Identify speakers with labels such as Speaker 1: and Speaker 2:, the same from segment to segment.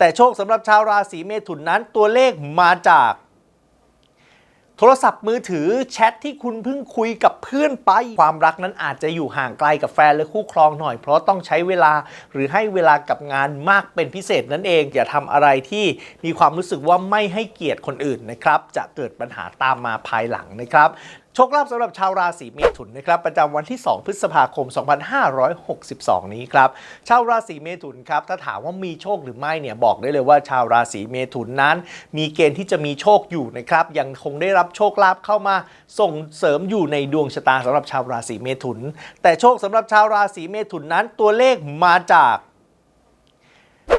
Speaker 1: แต่โชคสำหรับชาวราศีเมถุนนั้นตัวเลขมาจาก โทรศัพท์มือถือแชทที่คุณเพิ่งคุยกับเพื่อนไป ความรักนั้นอาจจะอยู่ห่างไกลกับแฟนและคู่ครองหน่อย เพราะต้องใช้เวลาหรือให้เวลากับงานมากเป็นพิเศษนั่นเอง อย่าทำอะไรที่มีความรู้สึกว่าไม่ให้เกียรติคนอื่นนะครับ จะเกิดปัญหาตามมาภายหลังนะครับ ชคลาภสำหรับชาวราศีเมถุนนะครับประจำวันที่ 2 พฤษภาคม 2562 นี้ครับชาวราศีเมถุนครับถ้าถามว่ามีโชคหรือไม่เนี่ยบอกได้เลยว่าชาวราศีเมถุนนั้น มีเกณฑ์ที่จะมีโชคอยู่นะครับยังคงได้รับโชคลาภเข้ามาส่งเสริมอยู่ในดวงชะตาสำหรับชาวราศีเมถุน แต่โชคสำหรับชาวราศีเมถุนนั้นตัวเลขมาจาก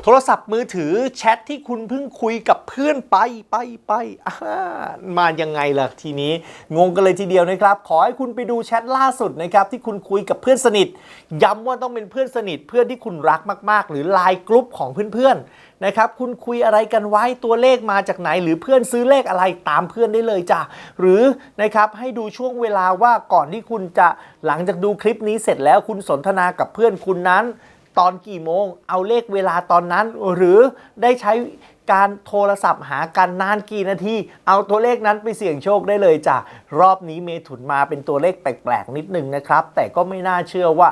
Speaker 1: โทรศัพท์มือถือแชทที่คุณเพิ่งคุยกับเพื่อนไปไปไปอ่ามายังไงล่ะทีนี้งงกันเลยทีเดียวนะครับ ขอให้คุณไปดูแชทล่าสุดนะครับที่คุณคุยกับเพื่อนสนิท ย้ำว่าต้องเป็นเพื่อนสนิทเพื่อนที่คุณรักมากๆ หรือไลน์กรุ๊ปของเพื่อนๆนะครับคุณคุยอะไรกันไว้ตัวเลขมาจากไหน หรือเพื่อนซื้อเลขอะไรตามเพื่อนได้เลยจ้ะหรือนะครับให้ดูช่วงเวลาว่าก่อนที่คุณจะหลังจากดูคลิปนี้เสร็จแล้วคุณสนทนากับเพื่อนคุณนั้น ตอนกี่โมง เอาเลขเวลาตอนนั้น หรือได้ใช้การโทรศัพท์หากันนานกี่นาที เอาตัวเลขนั้นไปเสี่ยงโชคได้เลยจ้ะ รอบนี้เมถุนมาเป็นตัวเลขแปลกๆ นิดนึงนะครับ แต่ก็ไม่น่าเชื่อว่า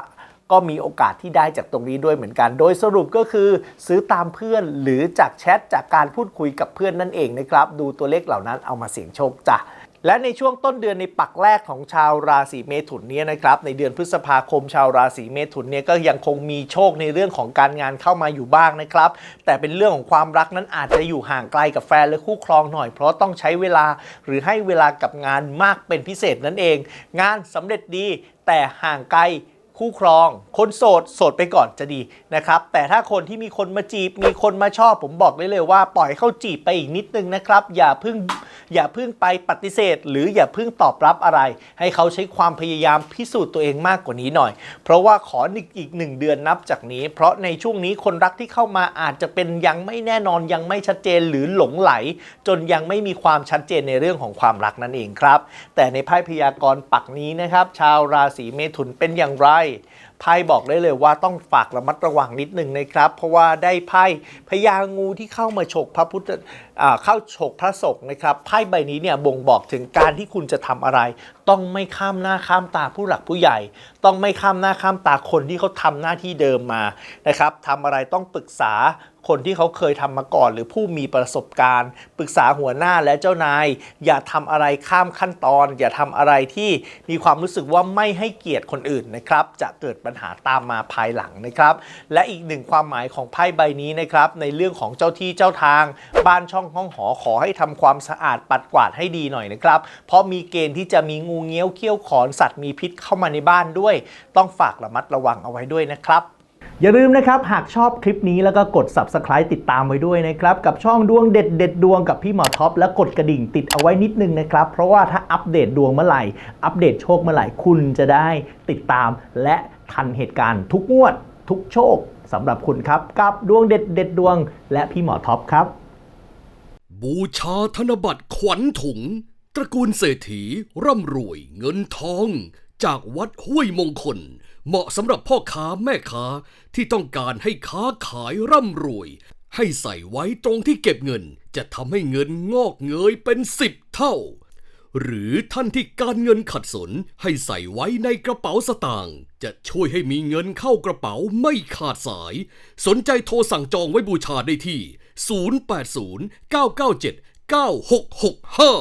Speaker 1: ก็มีโอกาสที่ได้จากตรงนี้ด้วยเหมือนกัน โดยสรุปก็คือซื้อตามเพื่อนหรือจากแชทจากการพูดคุยกับเพื่อนนั่นเองนะครับ ดูตัวเลขเหล่านั้นเอามาเสี่ยงโชคจ้ะ และในช่วงต้นเดือนในปักแรกของชาวราศีเมถุนเนี่ยนะครับในเดือนพฤษภาคมชาวราศีเมถุนเนี่ยก็ยังคงมีโชคในเรื่องของการงานเข้ามาอยู่บ้างนะครับ แต่เป็นเรื่องของความรักนั้นอาจจะอยู่ห่างไกลกับแฟนและคู่ครองหน่อย เพราะต้องใช้เวลาหรือให้เวลากับงานมากเป็นพิเศษนั่นเอง งานสำเร็จดีแต่ห่างไกลคู่ครอง คนโสด โสดไปก่อนจะดีนะครับ แต่ถ้าคนที่มีคนมาจีบ มีคนมาชอบ ผมบอกได้เลยว่าปล่อยเข้าจีบไปอีกนิดนึงนะครับ อย่าเพึ่ง อย่าเพึ่งไปปฏิเสธ หรืออย่าเพึ่งตอบรับอะไร ให้เขาใช้ความพยายามพิสูจน์ตัวเองมากกว่านี้หน่อย เพราะว่าขออีกหนึ่งเดือนนับจากนี้ เพราะในช่วงนี้คนรักที่เข้ามาอาจจะเป็นยังไม่แน่นอนยังไม่ชัดเจนหรือหลงไหล จนยังไม่มีความชัดเจนในเรื่องของความรักนั่นเองครับ แต่ในไพ่พยากรณ์ปักนี้นะครับ ชาวราศีเมถุนเป็นอย่างไรไพ่บอกได้เลยว่าต้องฝากระมัดระวังนิดนึงนะครับ เพราะว่าได้ไพ่พญางูที่เข้ามาฉกพระพุทธเข้าฉกพระศกนะครับไพ่ใบนี้เนี่ยบ่งบอกถึงการที่คุณจะทำอะไร ต้องไม่ข้ามหน้าข้ามตาผู้หลักผู้ใหญ่ ต้องไม่ข้ามหน้าข้ามตาคนที่เขาทำหน้าที่เดิมมานะครับทำอะไรต้องปรึกษาคนที่เขาเคยทำมาก่อน หรือผู้มีประสบการณ์ ปรึกษาหัวหน้าและเจ้านาย อย่าทำอะไรข้ามขั้นตอน อย่าทำอะไรที่มีความรู้สึกว่าไม่ให้เกียรติคนอื่นนะครับ จะเกิดปัญหาตามมาภายหลังนะครับ และอีกหนึ่งความหมายของไพ่ใบนี้นะครับ ในเรื่องของเจ้าที่เจ้าทาง บ้านช่องห้องหอขอให้ทำความสะอาดปัดกวาดให้ดีหน่อยนะครับ เพราะมีเกณฑ์ที่จะมีงูเงี้ยวเขี้ยวขอนสัตว์มีพิษเข้ามาในบ้านด้วย ต้องฝากระมัดระวังเอาไว้ด้วยนะครับ อย่าลืมนะครับ หากชอบคลิปนี้แล้วก็กด subscribe ติดตามไว้ด้วยนะครับ กับช่องดวงเด็ดเด็ดดวงกับพี่หมอท็อปและกดกระดิ่งติดเอาไว้นิดนึงนะครับ เพราะว่าถ้าอัปเดตดวงเมื่อไหร่ อัปเดตโชคเมื่อไหร่คุณจะได้ติดตาม และทันเหตุการณ์ทุกงวด ทุกโชคสำหรับคุณครับกับดวงเด็ดเด็ดดวง และพี่หมอท็อปครับ
Speaker 2: บูชาธนบัตรขวัญถุง ตระกูลเศรษฐีร่ำรวยเงินทอง จากวัดห้วยมงคล เหมาะสำหรับพ่อค้าแม่ค้าที่ต้องการให้ค้าขายร่ำรวย ให้ใส่ไว้ตรงที่เก็บเงินจะทำให้เงินงอกเงยเป็นสิบเท่า หรือท่านที่การเงินขัดสนให้ใส่ไว้ในกระเป๋าสตางค์จะช่วยให้มีเงินเข้ากระเป๋าไม่ขาดสาย สนใจโทรสั่งจองไว้บูชาได้ที่ 080 997 9665